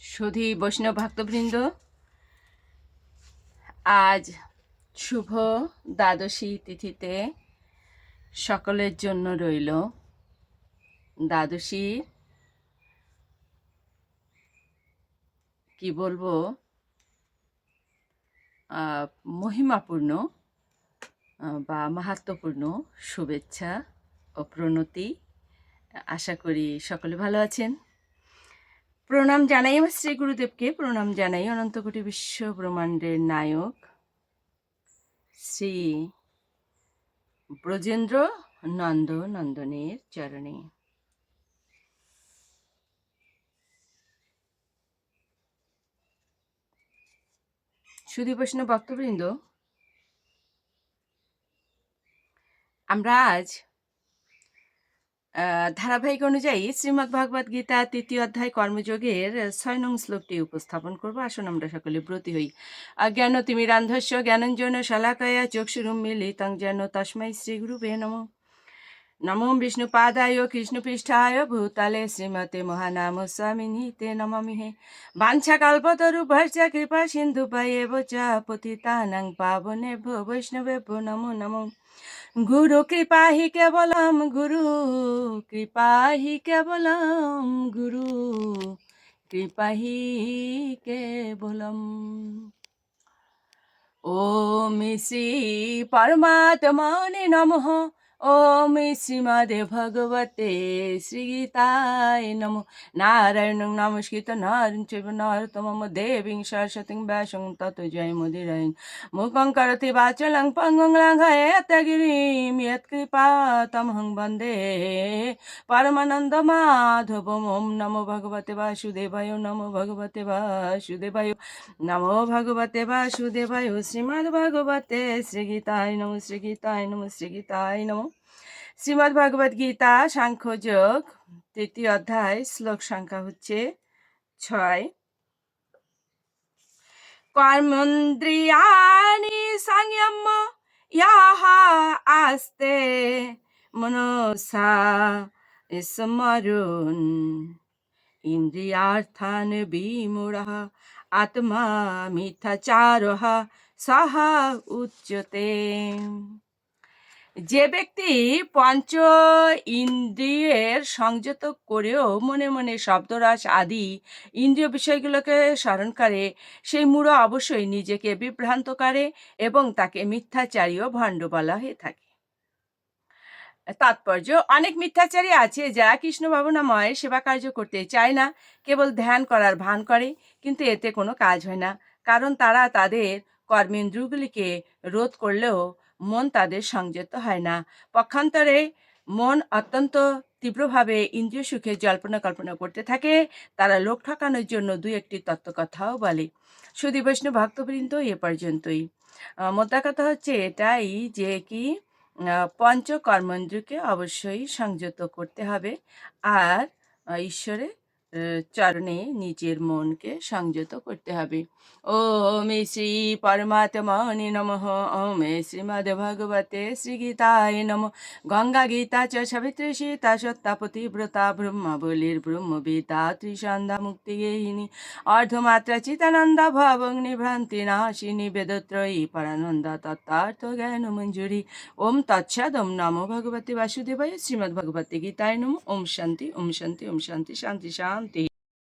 সুধী বৈষ্ণব ভক্তবৃন্দ, আজ শুভ দ্বাদশী তিথিতে সকলের জন্য রইল দ্বাদশী। কি বলব? মহিমাপূর্ণ বা মাহাত্মপূর্ণ শুভেচ্ছা ও প্রণতি। আশা করি সকলে ভালো আছেন। প্রণাম জানাই আমার শ্রী গুরুদেবকে। প্রণাম জানাই অনন্তকোটি বিশ্ব ব্রহ্মাণ্ডের নায়ক, শ্রী ব্রজেন্দ্র নন্দ নন্দনের চরণে। সুধী বৈষ্ণব ভক্তবৃন্দ, আমরা আজ ধারাবাহিক অনুযায়ী শ্রীমদ্ ভগবদ গীতা তৃতীয় অধ্যায় কর্মযোগের ছয় নং শ্লোকটি উপস্থাপন করব। আসুন আমরা সকলে ব্রতী হই। অজ্ঞান তিমিরান্ধস্য জ্ঞানঞ্জন শালাকায়া চক্ষুরুম মিলিতং যেন শ্রী গুরুবে নম। নমো বিষ্ণুপাদায় কৃষ্ণপৃষ্ঠায় ভূতলে শ্রীমতে মহানাম স্বামিনী তে নমামি হে। বাঞ্ছা কল্পতরু ভর্ষ কৃপা সিন্ধু পায়েব চ পতিতানাং পাবনে ভো বৈষ্ণবে নমো নমো। গুরু কৃপাহি কেবলম গুরু কৃপাহি কেবলম গুরু কৃপাহি কেবলম। ও শ্রী পরমাত্মনে নমঃ। শ্রীগীতায় নম নারায়ণ নমস্কৃত নারণ চৈব নরতমম দেবীং সরস্বতীং ব্যাসং তত জয় মুদিরায়ণ মুখং করতি বাচলং পঙ্গুং লঙ্ঘয়েত গিরিম ইয়ৎকৃপা তমহং বন্দে পরমানন্দ মাধবম ওম নমো ভগবতে বাসুদেবায় নমো ভগবতে বাসুদেবায় নমো ভগবতে বাসুদেবায় শ্রীমদ্ ভগবতে শ্রীগীতায় নমো শ্রীগীতায় নমো শ্রীগীতায় নমো শ্রীমদ্ ভগবদ গীতা সাংখ্যযোগ, তৃতীয় অধ্যায়, শ্লোক সংখ্যা হচ্ছে ছয়। কর্মেন্দ্রিয়ানি সংযম ইয়াহ আস্তে মনসা স্মরুন। ইন্দ্রিয়ার্থান বিমূঢ়, আত্মা মিথ্যাচারः সহ উচ্যতে। যে ব্যক্তি পঞ্চ ইন্দ্রিয়ের সংযত করেও মনে মনে শব্দরস আদি ইন্দ্রিয় বিষয়গুলোকে স্মরণ করে, সেই মূঢ় অবশ্যই নিজেকে বিভ্রান্ত করে এবং তাকে মিথ্যাচারী ও ভণ্ড বলা হয়ে থাকে। তাৎপর্য, অনেক মিথ্যাচারী আছে যারা কৃষ্ণ ভাবনাময় সেবা কার্য করতে চায় না, কেবল ধ্যান করার ভান করে, কিন্তু এতে কোনো কাজ হয় না, কারণ তারা তাদের কর্মেন্দ্রগুলিকে রোধ করলেও মন তাদের সংযত হয় না। পক্ষান্তরে মন অত্যন্ত তীব্রভাবে ইন্দ্রিয় সুখে জল্পনা কল্পনা করতে থাকে। তারা লোক ঠকানোর জন্য দুই একটি তত্ত্বকথাও বলে। সুদী বৈষ্ণব ভক্তবৃন্দ এ পর্যন্তই। মোদ্দা কথা হচ্ছে এটাই যে কি আহ, পঞ্চ কর্মেন্দ্রকে অবশ্যই সংযত করতে হবে। আর আহ, চরণে নিজের মনকে সংযত করতে হবে। ওম শ্রী পরমাত্মনে নমঃ। ওম শ্রীমদ ভগবতে শ্রী গীতায় নম। গঙ্গা গীতা চ সাবিত্রী সীতা সত্তা পতিব্রতা ব্রহ্মাবলীর ব্রহ্মবিতা ত্রিসন্ধ্যা মুক্তিগেহিনী অর্ধমাত্রা চিতানন্দা ভবগ্নি ভ্রান্তি নাশিনী বেদত্রয়ী পরানন্দা তত্ত্বার্থ জ্ঞান মঞ্জুরি। ওম তৎসাদ ওম নমো। ভগবতে বাসুদেবায় শ্রীমদ্ ভগবতে গীতায় নম। ওম শান্তি ওম শান্তি ওম শান্তি শান্তি শান্তি। ಶಾಂತಿ